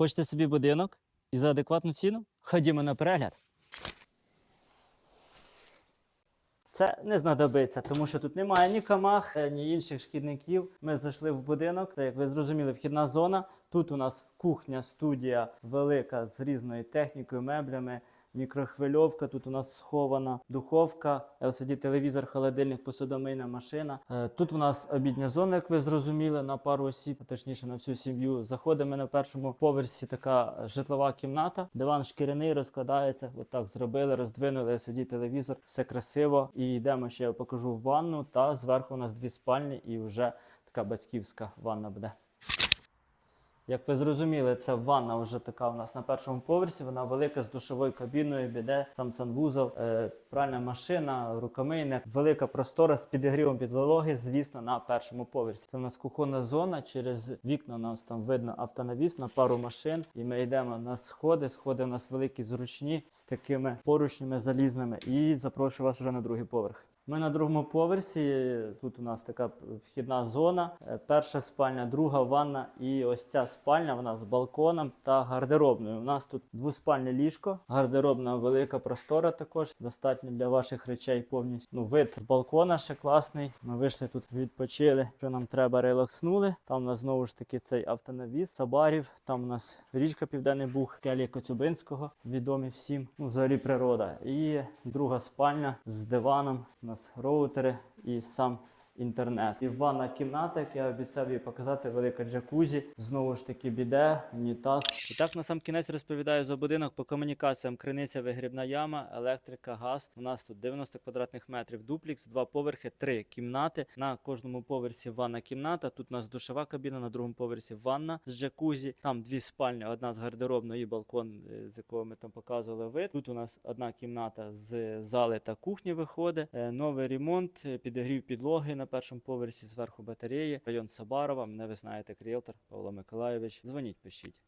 Хочете собі будинок і за адекватну ціну? Ходімо на перегляд. Це не знадобиться, тому що тут немає ні камах, е, ні інших шкідників. Ми зайшли в будинок. Це, як ви зрозуміли, вхідна зона. Тут у нас кухня, студія велика з різною технікою, меблями. Мікрохвильовка, тут у нас схована духовка, LCD телевізор, холодильник, посудомийна машина. Е, Тут у нас обідня зона, як ви зрозуміли, на пару осіб, точніше на всю сім'ю. Заходимо на першому поверсі така житлова кімната. Диван шкіряний розкладається. Отак зробили, роздвинули LCD телевізор, все красиво. І йдемо ще я покажу ванну. Та зверху у нас дві спальні, і вже така батьківська ванна буде. Як ви зрозуміли, це ванна вже така у нас на першому поверсі. Вона велика з душовою кабіною, біде, сам санвузол, е, пральна машина, рукомийник, велика простора з підігрівом підлоги, звісно, на першому поверсі. Це у нас кухонна зона. Через вікна у нас там видно автонавіс на пару машин. І ми йдемо на сходи. Сходи у нас великі, зручні з такими поручнями залізними. І запрошую вас вже на другий поверх. Ми на другому поверсі. Тут у нас така вхідна зона. Е, Перша спальня, друга ванна і ось ця спальня. Вона з балконом та гардеробною. У нас тут двоспальне ліжко, гардеробна велика простора також. Достатньо для ваших речей повністю. Ну, вид з балкона ще класний. Ми вийшли тут, відпочили. Що нам треба, релакснули. Там у нас знову ж таки цей автонавіз, Сабарів. Там у нас річка Південний Буг, келія Коцюбинського, відомі всім. Ну, взагалі природа. І друга спальня з диваном. У нас роутери і сам інтернет. І ванна кімната, як я обіцяв її показати, велика джакузі. Знову ж таки, біде, унітаз. І так на сам кінець розповідаю за будинок по комунікаціям. Криниця вигрібна яма, електрика, газ. У нас тут 90 квадратних метрів дуплікс, два поверхи, три кімнати. На кожному поверсі ванна кімната. Тут у нас душова кабіна, на другому поверсі ванна з джакузі. Там дві спальні, одна з гардеробною і балкон, е, з якого ми там показували вид. Тут у нас одна кімната з зали та кухні виходить. Е, Новий ремонт, е, підігрів підлоги на першому поверсі, зверху батареї. Район Сабарова. Мене ви знаєте, як ріелтор Павло Миколаєвич. Дзвоніть, пишіть.